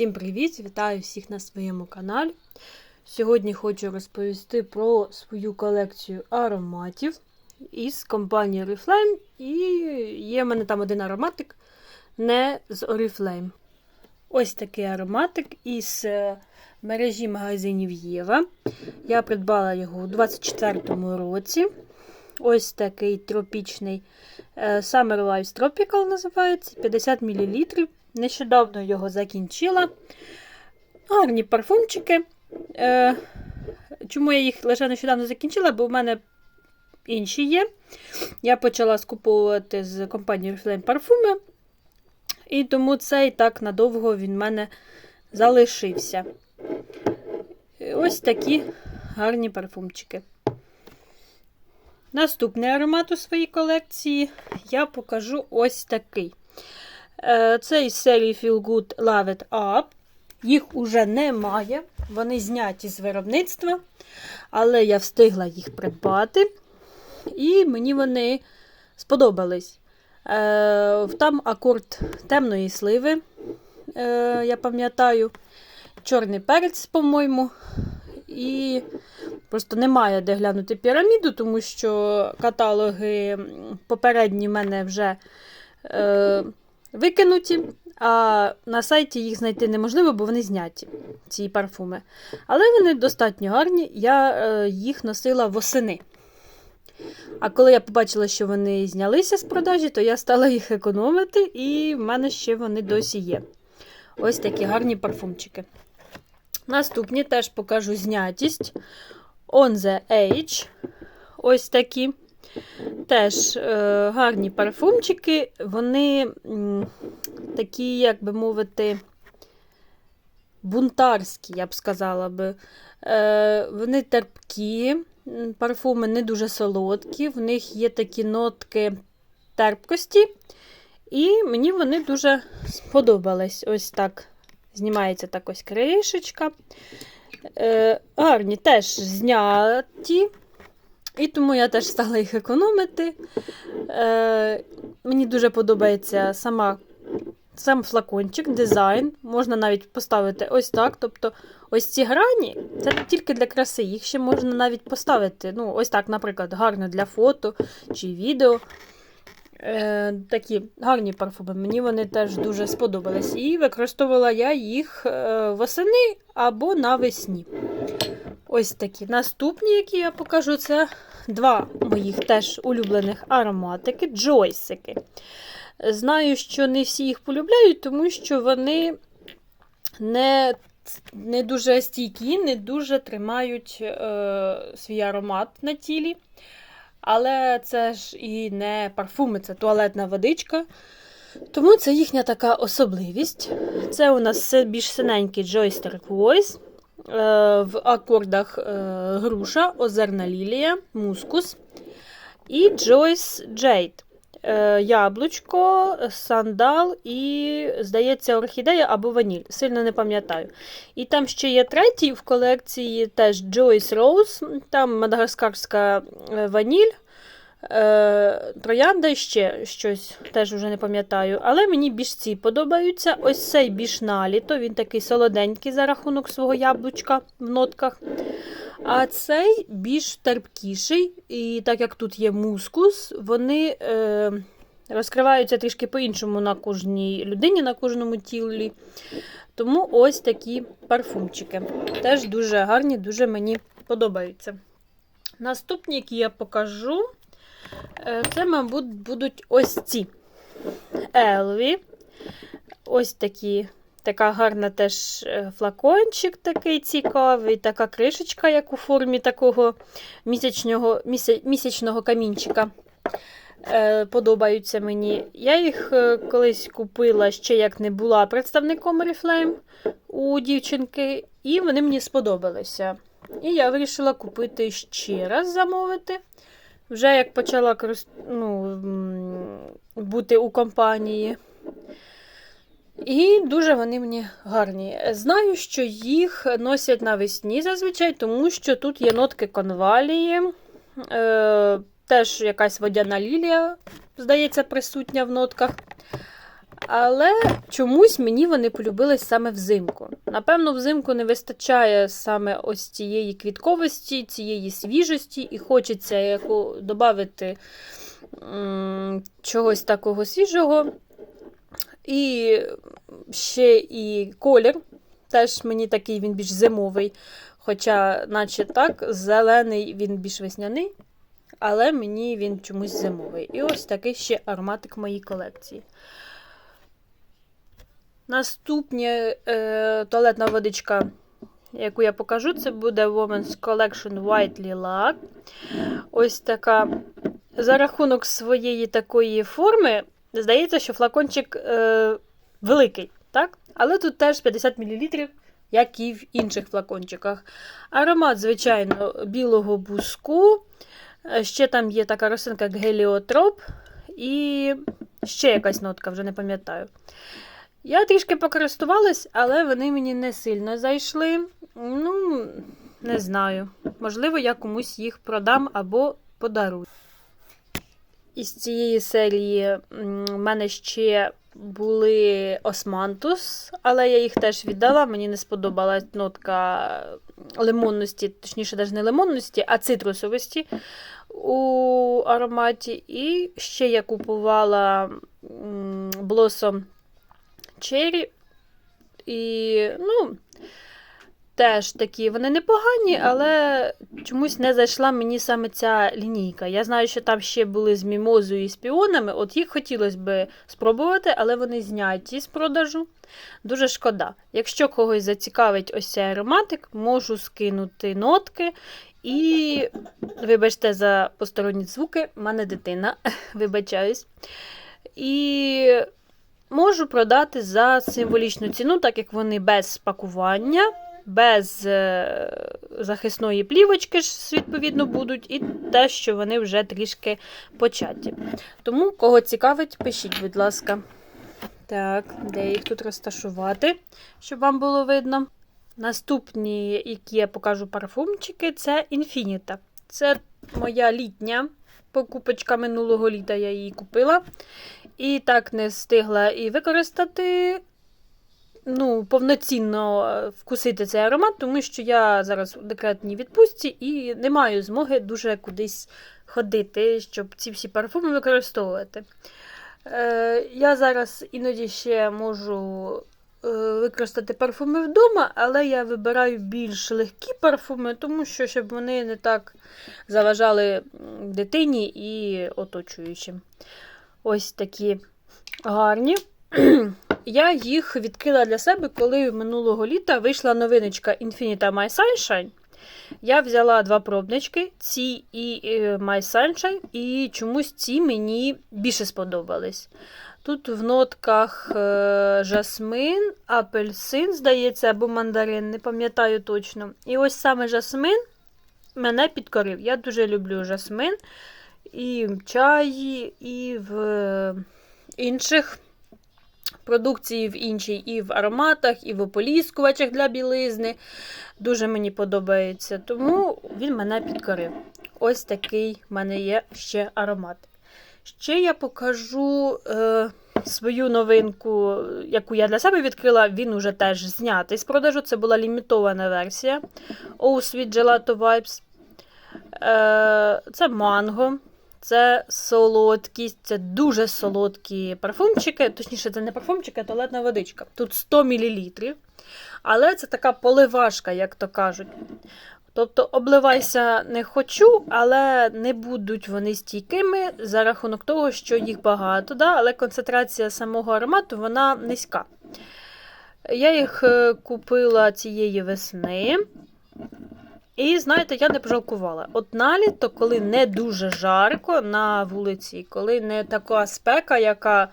Всім привіт! Вітаю всіх на своєму каналі. Сьогодні хочу розповісти про свою колекцію ароматів із компанії Oriflame. І є в мене там один ароматик не з Oriflame. Ось такий ароматик із е, мережі магазинів Єва. Я придбала його у 24-му році. Ось такий тропічний е, Summer Life Tropical називається 50 мл. Нещодавно його закінчила. Гарні парфумчики. Е, Чому я їх лише нещодавно закінчила? Бо в мене інші є. Я почала скуповувати з компанії Oriflame парфуми. І тому цей так надовго він в мене залишився. Ось такі гарні парфумчики. Наступний аромат у своїй колекції я покажу ось такий. Це із серії Feel Good Love It Up. Їх уже немає. Вони зняті з виробництва, але я встигла їх придбати. І мені вони сподобались. Там акорд темної сливи, я пам'ятаю, чорний перець, по-моєму. І просто немає де глянути піраміду, тому що каталоги попередні в мене вже е, викинуті, а на сайті їх знайти неможливо, бо вони зняті, ці парфуми. Але вони достатньо гарні, я е, їх носила восени. А коли я побачила, що вони знялися з продажі, то я стала їх економити, і в мене ще вони досі є. Ось такі гарні парфумчики. Наступні теж покажу знятість. On the Age. Ось такі. Теж е, гарні парфумчики. Вони м, такі, як би мовити, бунтарські, я б сказала би. Е, Вони терпкі, парфуми не дуже солодкі, в них є такі нотки терпкості. І мені вони дуже сподобались. Ось так. Знімається так ось кришечка. Е, Гарні теж зняті. І тому я теж стала їх економити. Е, Мені дуже подобається сама, сам флакончик, дизайн. Можна навіть поставити ось так. Тобто, ось ці грані це не тільки для краси, їх ще можна навіть поставити. ну, Ось так, наприклад, гарно для фото чи відео. Е, Такі гарні парфуми. Мені вони теж дуже сподобались. І використовувала я їх е, восени або навесні. Ось такі. Наступні, які я покажу, це два моїх теж улюблених ароматики джойсики. Знаю, що не всі їх полюбляють, тому що вони не не дуже стійкі, не дуже тримають е, свій аромат на тілі. Але це ж і не парфуми, це туалетна водичка. Тому це їхня така особливість. Це у нас більш синенький Joyster Voice. В акордах е, груша, озерна лілія, мускус і Joyce Jade. Е, яблучко, сандал і, здається, орхідея або ваніль. Сильно не пам'ятаю. І там ще є третій в колекції теж Joyce Rose, там мадагаскарська е. Троянда ще щось, теж вже не пам'ятаю. Але мені більш ці подобаються. Ось цей більш наліто, він такий солоденький за рахунок свого яблучка в нотках. А цей більш терпкіший, і так як тут є мускус, вони е, розкриваються трішки по-іншому на кожній людині, на кожному тілі. Тому ось такі парфумчики. Теж дуже гарні, дуже мені подобаються. Наступні, які я покажу, це, мабуть, будуть ось ці Елві. Ось такі Така гарна теж е, флакончик такий цікавий, така кришечка, як у формі такого місячного місячного камінчика. Е, подобаються мені. Я їх е, колись купила ще як не була представником Oriflame у дівчинки, і вони мені сподобалися. І я вирішила купити ще раз замовити. Вже як почала ну, бути у компанії. І дуже вони мені гарні. Знаю, що їх носять навесні зазвичай, тому що тут є нотки конвалії, е, теж якась водяна лілія, здається, присутня в нотках. Але чомусь мені вони полюбились саме взимку. Напевно, взимку не вистачає саме ось цієї квітковості, цієї свіжості, і хочеться яку додати чогось такого свіжого. І ще і колір. Теж мені такий він більш зимовий. Хоча, наче так, зелений він більш весняний, але мені він чомусь зимовий. І ось такий ще ароматик моїй колекції. Наступна е, туалетна водичка, яку я покажу, це буде Women's Collection White Lilac. Ось така. За рахунок своєї такої форми, здається, що флакончик е, великий. так? Але тут теж 50 мл, як і в інших флакончиках. Аромат, звичайно, білого буску. Е, ще там є така рослинка, як геліотроп. І ще якась нотка, вже не пам'ятаю. Я трішки покористувалась, але вони мені не сильно зайшли. Ну, не знаю. Можливо, я комусь їх продам або подарую. Із цієї серії в мене ще були Османтус, але я їх теж віддала. Мені не сподобалась нотка лимонності, точніше, навіть не лимонності, а цитрусовості у ароматі. І ще я купувала Blossom Cherry. І, ну, теж такі, вони непогані, але чомусь не зайшла мені саме ця лінійка. Я знаю, що там ще були з мімозою і з піонами. От їх хотілося б спробувати, але вони зняті з продажу. Дуже шкода. Якщо когось зацікавить ось цей ароматик, можу скинути нотки. І, вибачте, за посторонні звуки, в мене дитина, вибачаюсь. І можу продати за символічну ціну, так як вони без пакування без е, захисної плівочки, ж, відповідно, будуть, і те, що вони вже трішки початі. Тому, кого цікавить, пишіть, будь ласка. Так, де їх тут розташувати, щоб вам було видно. Наступні, які я покажу парфумчики, це Infinita. Це моя літня покупочка минулого літа я її купила. І так не встигла і використати ну, повноцінно е, вкусити цей аромат, тому що я зараз у декретній відпустці і не маю змоги дуже кудись ходити, щоб ці всі парфуми використовувати. Е, Я зараз іноді ще можу е, використати парфуми вдома, але я вибираю більш легкі парфуми, тому що щоб вони не так заважали дитині і оточуючим. Ось такі гарні. Я їх відкрила для себе, коли минулого літа вийшла новиночка Infinita My Sunshine. Я взяла два пробнички, ці і My Sunshine, і чомусь ці мені більше сподобались. Тут в нотках е, жасмин, апельсин, здається, або мандарин, не пам'ятаю точно. І ось саме жасмин мене підкорив. Я дуже люблю жасмин і в чаї, і в інших продукції в іншій і в ароматах, і в ополіскувачах для білизни. Дуже мені подобається, тому він мене підкорив. Ось такий в мене є ще аромат. Ще я покажу е, свою новинку, яку я для себе відкрила, він уже теж знятий з продажу. Це була лімітована версія Oh Sweet Gelato Vibes. Е, Це манго. Це солодкість, це дуже солодкі парфумчики. Точніше, це не парфумчики, а туалетна водичка. Тут 100 мл. Але це така поливашка, як то кажуть. Тобто, обливайся не хочу, але не будуть вони стійкими за рахунок того, що їх багато, да? але концентрація самого аромату вона низька. Я їх е, купила цієї весни. І знаєте, я не пожалкувала. От на літо, коли не дуже жарко на вулиці, коли не така спека, яка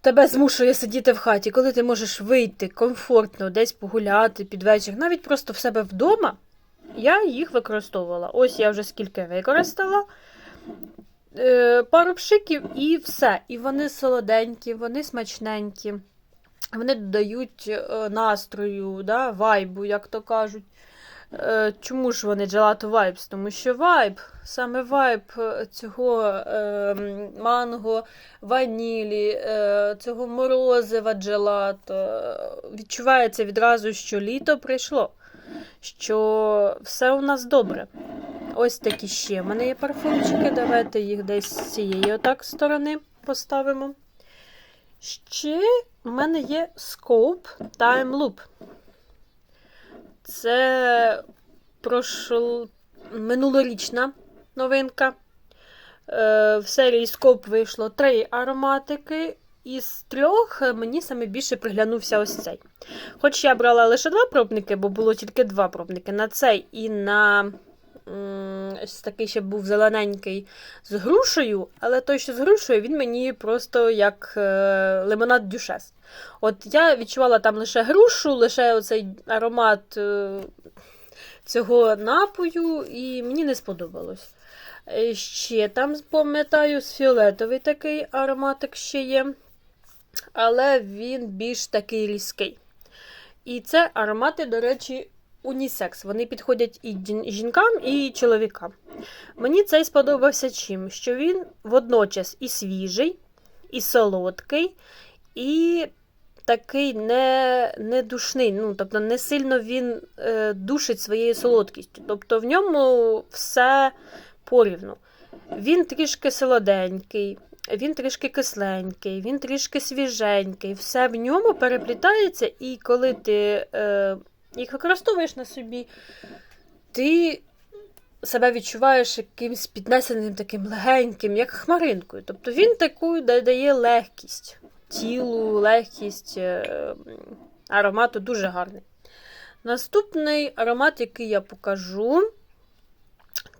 тебе змушує сидіти в хаті, коли ти можеш вийти комфортно, десь погуляти під вечір, навіть просто в себе вдома, я їх використовувала. Ось я вже скільки використала. Е, пару пшиків і все. І вони солоденькі, вони смачненькі, вони додають е, настрою, да, вайбу, як то кажуть. Е, Чому ж вони Gelato Vibes? Тому що вайб, саме вайб е, цього е, манго, ванілі, е, цього морозива джелато е, відчувається відразу, що літо прийшло, що все у нас добре. Ось такі ще. У мене є парфумчики. Давайте їх десь з цієї отак сторони поставимо. Ще в мене є Scope Time Loop. Це прошл... минулорічна новинка. Е, В серії Скоп вийшло три ароматики. Із трьох мені саме більше приглянувся ось цей. Хоч я брала лише два пробники, бо було тільки два пробники на цей і на такий ще був зелененький з грушею, але той, що з грушею, він мені просто як е, лимонад дюшес. От я відчувала там лише грушу, лише оцей аромат е, цього напою, і мені не сподобалось. Е, Ще там, пам'ятаю, з фіолетовий такий ароматик ще є, але він більш такий різкий. І це аромати, до речі, унісекс. Вони підходять і жінкам, і чоловікам. Мені цей сподобався чим? Що він водночас і свіжий, і солодкий, і такий не, не душний. Ну, тобто не сильно він е, душить своєю солодкістю. Тобто в ньому все порівну. Він трішки солоденький, він трішки кисленький, він трішки свіженький. Все в ньому переплітається, і коли ти е, їх використовуєш на собі, ти себе відчуваєш якимось піднесеним таким легеньким, як хмаринкою. Тобто він таку дає легкість тілу, легкість е, аромату дуже гарний. Наступний аромат, який я покажу,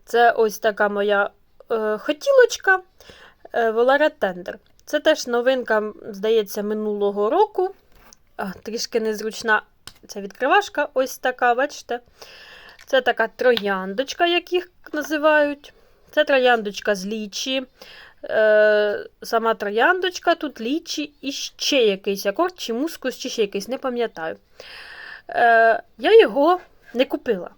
це ось така моя е, хотілочка е, Volare Tender. Це теж новинка, здається, минулого року. Трішки незручна ця відкривашка, ось така, бачите? Це така трояндочка, як їх називають. Це трояндочка з лічі. Е, сама трояндочка, тут лічі і ще якийсь акорд, чи мускус, чи ще якийсь, не пам'ятаю. Е, я його не купила.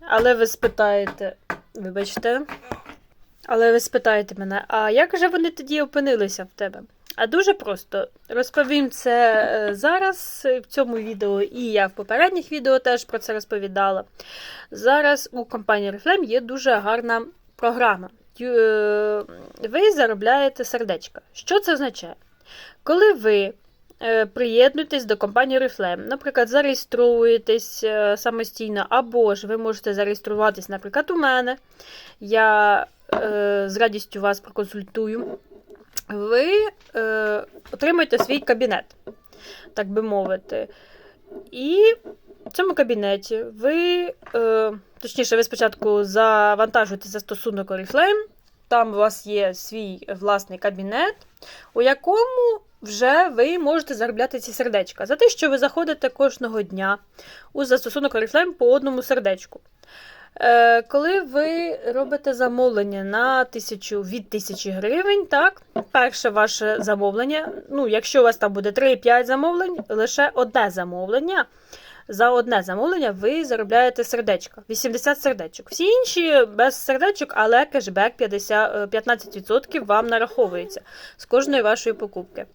Але ви спитаєте, вибачте, але ви спитаєте мене, а як же вони тоді опинилися в тебе? А дуже просто розповім це е, зараз е, в цьому відео, і я в попередніх відео теж про це розповідала. Зараз у компанії Reflame є дуже гарна програма. Е, Ви заробляєте сердечка. Що це означає? Коли ви приєднуєтесь до компанії Reflame, наприклад, зареєструєтесь самостійно, або ж ви можете зареєструватись, наприклад, у мене. Я з радістю вас проконсультую. Ви е, отримаєте свій кабінет, так би мовити. І в цьому кабінеті ви, е, точніше, ви спочатку завантажуєте застосунок Oriflame, там у вас є свій власний кабінет, у якому вже ви можете заробляти ці сердечка за те, що ви заходите кожного дня у застосунок Oriflame по одному сердечку. Е, коли ви робите замовлення на тисячу від тисячі гривень, так, перше ваше замовлення, ну, якщо у вас там буде 3-5 замовлень, лише одне замовлення. За одне замовлення ви заробляєте сердечко, 80 сердечок. Всі інші без сердечок, але кешбек 50, е, 15% вам нараховується з кожної вашої покупки.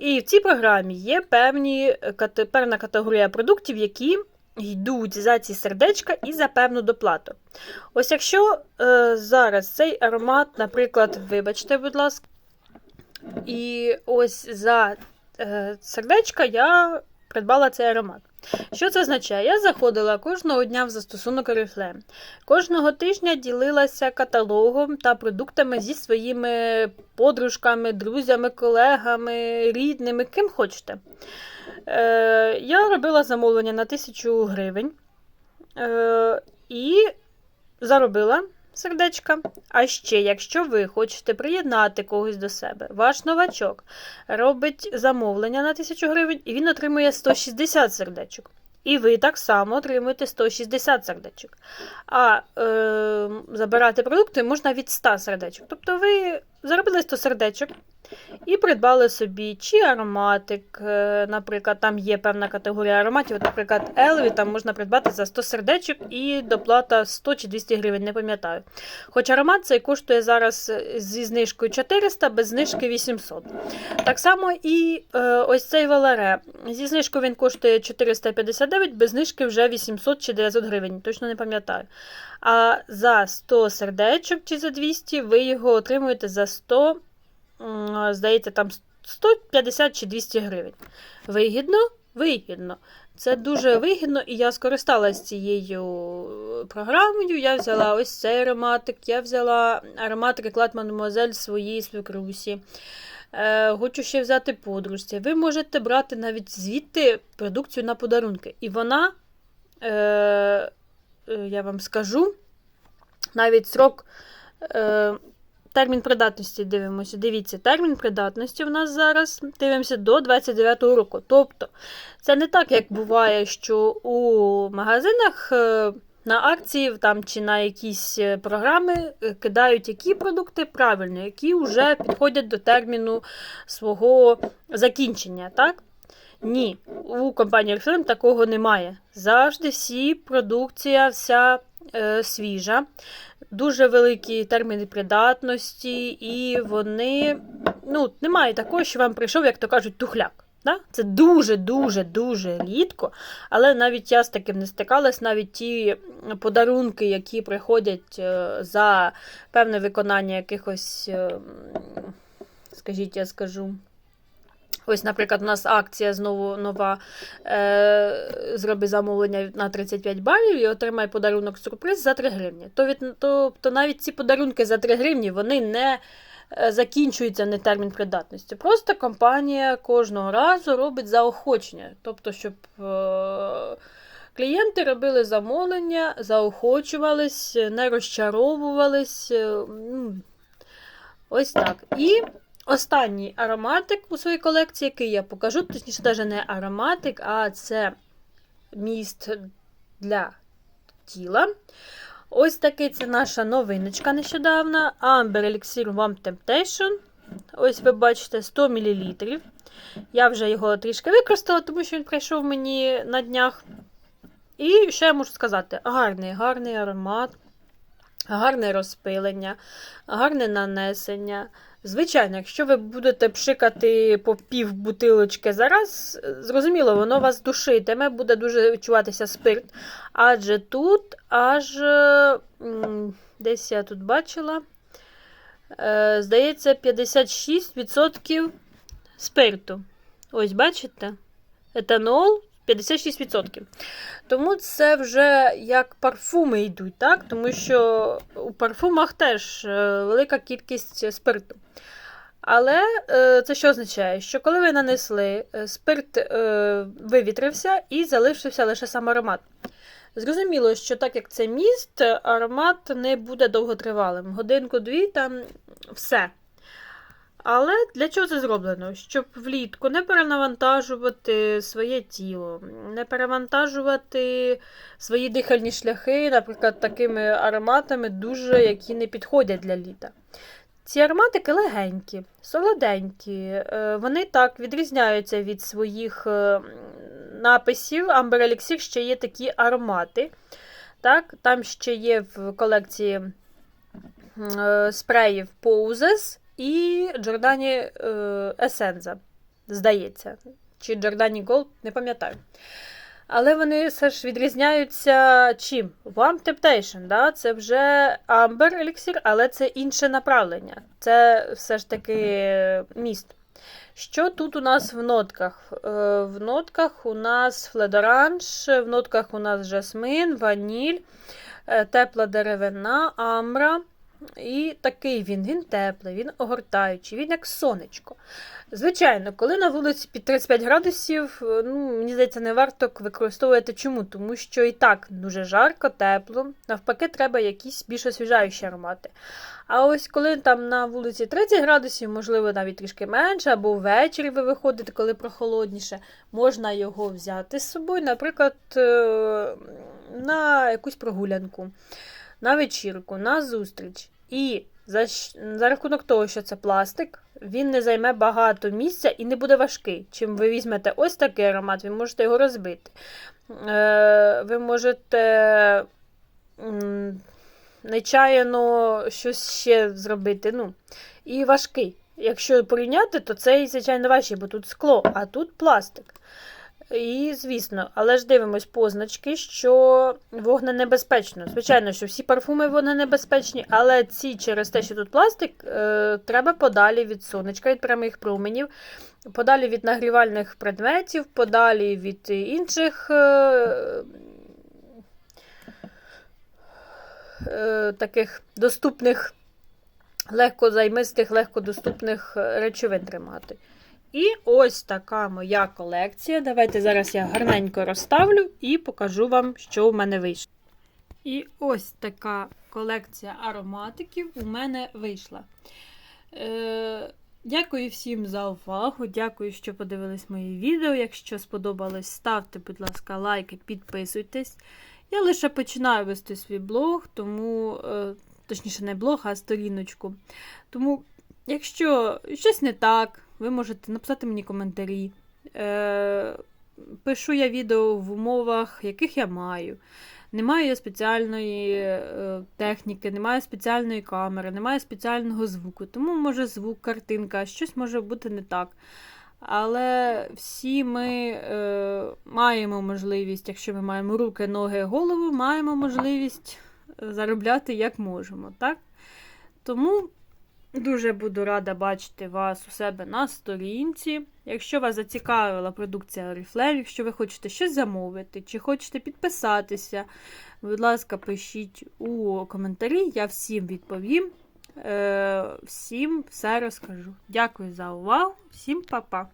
І в цій програмі є певні, е, певна категорія продуктів, які йдуть за ці сердечка і за певну доплату. Ось якщо е, зараз цей аромат, наприклад, вибачте, будь ласка, і ось за е, сердечка я придбала цей аромат. Що це означає? Я заходила кожного дня в застосунок Oriflame. Кожного тижня ділилася каталогом та продуктами зі своїми подружками, друзями, колегами, рідними, ким хочете. Е, я робила замовлення на 1000 гривень е, і заробила сердечка. А ще, якщо ви хочете приєднати когось до себе, ваш новачок робить замовлення на 1000 гривень і він отримує 160 сердечок. І ви так само отримуєте 160 сердечок. А е, забирати продукти можна від 100 сердечок. Тобто ви заробили 100 сердечок, І придбали собі чи ароматик, е, наприклад, там є певна категорія ароматів, наприклад, Елві там можна придбати за 100 сердечок і доплата 100 чи 200 гривень, не пам'ятаю. Хоч аромат цей коштує зараз е, зі знижкою 400, без знижки 800. Так само і е, ось цей Валере. Зі знижкою він коштує 459, без знижки вже 800 чи 900 гривень, точно не пам'ятаю. А за 100 сердечок чи за 200 ви його отримуєте за 100 здається, там 150 чи 200 гривень. Вигідно? Вигідно. Це дуже вигідно, і я скористалася цією програмою. Я взяла ось цей ароматик, я взяла ароматик Еклад Мадемуазель своїй свекрусі. Е, Хочу ще взяти подружці. Ви можете брати навіть звідти продукцію на подарунки. І вона, е, е я вам скажу, навіть срок. Е, Термін придатності дивимося. Дивіться, термін придатності в нас зараз дивимося до 29-го року. Тобто, це не так, як буває, що у магазинах е, на акції там, чи на якісь е, програми е, кидають які продукти правильно, які вже підходять до терміну свого закінчення. так? Ні, у компанії Refilm такого немає. Завжди всі продукція, вся е, свіжа дуже великі терміни придатності, і вони ну, немає такого, що вам прийшов, як то кажуть, тухляк. Да? Це дуже-дуже дуже рідко, але навіть я з таким не стикалась, навіть ті подарунки, які приходять е, за певне виконання якихось, е, скажіть, я скажу. Ось, наприклад, у нас акція знову нова. Е, Зроби замовлення на 35 балів і отримай подарунок сюрприз за 3 гривні. Тобто то навіть ці подарунки за 3 гривні вони не е, закінчуються не термін придатності. Просто компанія кожного разу робить заохочення. Тобто, щоб е, клієнти робили замовлення, заохочувались, не розчаровувались. Е, ось так. І Останній ароматик у своїй колекції, який я покажу, точніше, навіть не ароматик, а це міст для тіла. Ось такий це наша новиночка нещодавна. Amber Elixir Warm Temptation. Ось ви бачите 100 мл. Я вже його трішки використала, тому що він прийшов мені на днях. І що я можу сказати? Гарний, гарний аромат, гарне розпилення, гарне нанесення. Звичайно, якщо ви будете пшикати по пів бутилочки зараз, зрозуміло, воно вас душитиме, буде дуже відчуватися спирт. Адже тут аж десь я тут бачила, е, здається, 56% спирту. Ось, бачите? Етанол 56%. Тому це вже як парфуми йдуть, так? тому що у парфумах теж е, велика кількість спирту. Але е, це що означає? Що коли ви нанесли, е, спирт вивітрився і залишився лише сам аромат. Зрозуміло, що так як це міст, аромат не буде довготривалим. Годинку-дві там все. Але для чого це зроблено? Щоб влітку не перенавантажувати своє тіло, не перевантажувати свої дихальні шляхи, наприклад, такими ароматами, дуже які не підходять для літа. Ці ароматики легенькі, солоденькі, е, вони так відрізняються від своїх е, написів. Amber ще є такі аромати. Так, Там ще є в колекції е, спреїв Poses і Джордані Есенза, здається. Чи Джордані Gold, не пам'ятаю. Але вони все ж відрізняються чим? Warm Temptation, да? це вже Amber Elixir, але це інше направлення. Це все ж таки міст. Що тут у нас в нотках? Е, в нотках у нас фледоранж, в нотках у нас жасмин, ваніль, е, тепла деревина, амбра. І такий він, він теплий, він огортаючий, він як сонечко. Звичайно, коли на вулиці під 35 градусів, е, ну, мені здається, не варто використовувати чому, тому що і так дуже жарко, тепло. Навпаки, треба якісь більш освіжаючі аромати. А ось коли там на вулиці 30 градусів, можливо, навіть трішки менше, або ввечері ви виходите, коли прохолодніше, можна його взяти з собою, наприклад, е, на якусь прогулянку, на вечірку, на зустріч. І За, за рахунок того, що це пластик, він не займе багато місця і не буде важкий. Чим ви візьмете ось такий аромат, ви можете його розбити. Е, ви можете нечаяно щось ще зробити. Ну, і важкий. Якщо порівняти, то цей, звичайно, важчий, бо тут скло, а тут пластик. І, звісно, але ж дивимось позначки, що вогненебезпечно. Звичайно, що всі парфуми вогненебезпечні, але ці через те, що тут пластик, е, треба подалі від сонечка, від прямих променів, подалі від нагрівальних предметів, подалі від інших е, е, таких доступних, легко займистих, легкодоступних е, речовин тримати. І ось така моя колекція. Давайте зараз я гарненько розставлю і покажу вам, що в мене вийшло. І ось така колекція ароматиків у мене вийшла. Е, Дякую всім за увагу. Дякую, що подивились мої відео. Якщо сподобалось, ставте, будь ласка, лайки, підписуйтесь. Я лише починаю вести свій блог, тому, е, точніше, не блог, а сторіночку. Тому, якщо щось не так, ви можете написати мені коментарі. Е, пишу я відео в умовах, яких я маю. Немає спеціальної е, техніки, немає спеціальної камери, немає спеціального звуку. Тому може звук, картинка, щось може бути не так. Але всі ми е, маємо можливість, якщо ми маємо руки, ноги, голову, маємо можливість заробляти як можемо. так? Тому дуже буду рада бачити вас у себе на сторінці. Якщо вас зацікавила продукція Oriflame, якщо ви хочете щось замовити, чи хочете підписатися, будь ласка, пишіть у коментарі, я всім відповім. Е, всім все розкажу. Дякую за увагу, всім па-па!